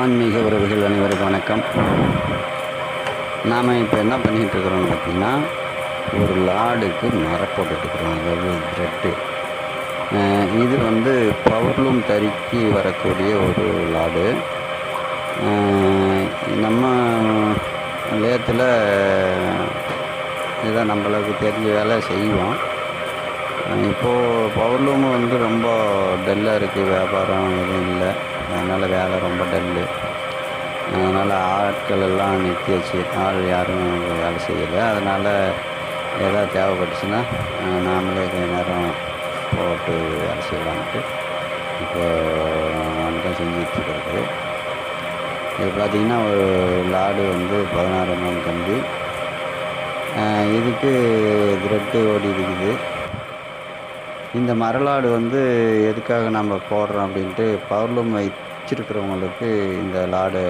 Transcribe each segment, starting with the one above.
ஆன்மீக உறவுகள் அனைவருக்கும் வணக்கம். நாம் இப்போ என்ன பண்ணிகிட்டு இருக்கிறோம்னு பார்த்தீங்கன்னா ஒரு லாடுக்கு மர போட்டுட்ருக்குறோம் அதாவது ப்ரெட்டு இது வந்து பவர்லூம் தறிக்கு வரக்கூடிய ஒரு லாடு. நம்ம லேத்தில் இதை நம்மளுக்கு தெரிஞ்ச வேலை செய்வோம். இப்போது பவர்லூம் வந்து ரொம்ப டல்லாக இருக்குது வியாபாரம் எதுவும் இல்லை. அதனால் வேலை ரொம்ப டல்லு அதனால் ஆட்கள் எல்லாம் நிறுத்தியாச்சு. ஆள் யாரும் வேலை செய்யலை. அதனால் ஏதாவது தேவைப்பட்டுச்சுன்னா நாமளே கொஞ்ச நேரம் போட்டு வேலை செய்யலான்ட்டு இப்போ தான் செஞ்சிட்ருக்கிறது இது பார்த்திங்கன்னா ஒரு லாடு வந்து பதினாறு எம்எம் கம்பி இதுக்கு த்ரெட்டு ஓடி இருக்குது. இந்த மரலாடு வந்து எதுக்காக நம்ம போடுறோம் அப்படின்ட்டு பவர்லூம் வச்சிருக்கிறவங்களுக்கு இந்த லாடு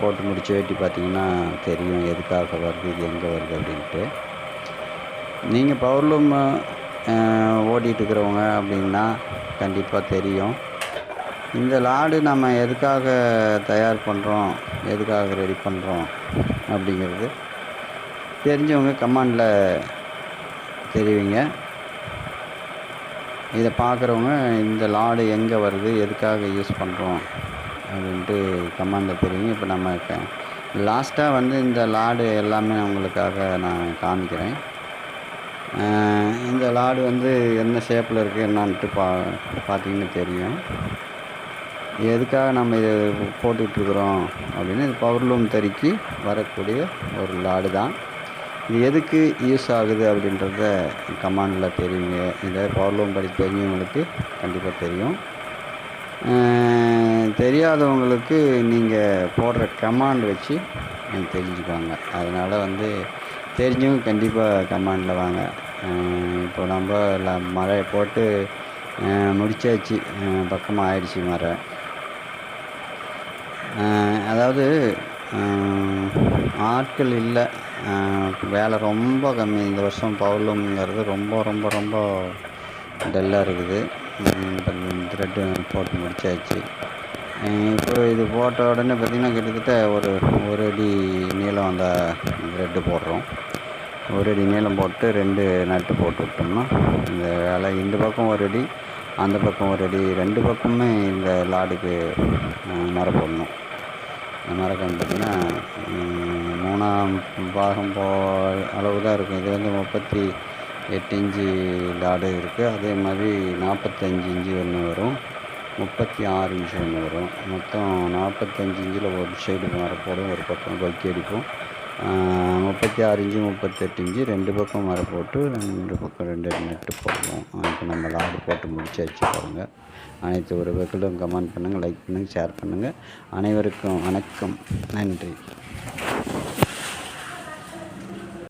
போட்டு முடிச்சு வேட்டி பார்த்தீங்கன்னா தெரியும் எதுக்காக வருது இது எங்கே வருது அப்படின்ட்டு. நீங்கள் பவர்லூம் ஓடிட்டுருக்கிறவங்க அப்படின்னா கண்டிப்பாக தெரியும். இந்த லாடு நம்ம எதுக்காக தயார் பண்ணுறோம் எதுக்காக ரெடி பண்ணுறோம் அப்படிங்கிறது தெரிஞ்சவங்க கமாண்டில் தெரிவிங்க. இதை பார்க்குறவங்க இந்த லாடு எங்கே வருது எதுக்காக யூஸ் பண்ணுறோம் அப்படின்ட்டு கமாண்டில் தெரியும் இப்போ நம்ம லாஸ்ட்டாக வந்து இந்த லாடு எல்லாமே உங்களுக்காக நான் காமிக்கிறேன். இந்த லாடு வந்து என்ன ஷேப்பில் இருக்குது என்னான்ட்டு பா பார்த்தீங்கன்னு தெரியும். எதுக்காக நம்ம இது போட்டுட்ருக்குறோம் அப்படின்னு இது பவர்லூம் தறிக்கு வரக்கூடிய ஒரு லாடு தான். இது எதுக்கு யூஸ் ஆகுது அப்படின்றத கமாண்டில் தெரியுங்க. இதை பவர்லூம் படி தெரிஞ்சவங்களுக்கு கண்டிப்பாக தெரியும். தெரியாதவங்களுக்கு நீங்கள் போடுற கமாண்ட் வச்சு நீங்கள் தெரிஞ்சுக்குவாங்க அதனால் வந்து தெரிஞ்சவங்க கண்டிப்பாக கமாண்டில் வாங்க. இப்போ நம்ம மழையை போட்டு முடிச்சாச்சு. பக்கமாக ஆயிடுச்சு மழை. அதாவது ஆட்கள் இல்லை. வேலை ரொம்ப கம்மி. இந்த வருஷம் பவுலுங்கிறது ரொம்ப ரொம்ப ரொம்ப டல்லாக இருக்குது. த்ரெட்டு போட்டு முடிச்சாச்சு. இப்போ இது போட்ட உடனே பார்த்திங்கன்னா கிட்டத்தட்ட ஒரு ஒரு அடி நீளம் அந்த த்ரெட்டு போடுறோம். ஒரு அடி நீளம் போட்டு ரெண்டு நட்டு போட்டு விட்டோம்னா இந்த வேலை இந்த பக்கம் ஒரு அடி அந்த பக்கம் ஒரு அடி ரெண்டு பக்கமுமே இந்த லாடுக்கு மரம் போடணும். இந்த மரக்கன்று பார்த்திங்கன்னா மூணாம் பாகம் போ அளவு தான் இருக்கும். இது வந்து முப்பத்தி எட்டு இன்ச்சு லாடு இருக்குது அதே மாதிரி நாற்பத்தஞ்சு இன்ச்சு ஒன்று வரும். முப்பத்தி ஆறு இன்ச்சு ஒன்று வரும். மொத்தம் நாற்பத்தஞ்சு இன்ச்சில் ஒரு சைடு மரம் போடும். ஒரு பக்கம் கொக்கி அடிப்போம் முப்பத்தி ஆறு இன்ச்சு முப்பத்தெட்டு இன்ச்சு ரெண்டு பக்கம் மரம் போட்டு ரெண்டு பக்கம் ரெண்டு நெட்டு போடுவோம். இப்போ நம்ம லாடு போட்டு முடிச்சாச்சு பாருங்கள் அனைத்து உறவுகளும் கமெண்ட் பண்ணுங்கள் லைக் பண்ணுங்கள் ஷேர் பண்ணுங்கள் அனைவருக்கும் வணக்கம். நன்றி.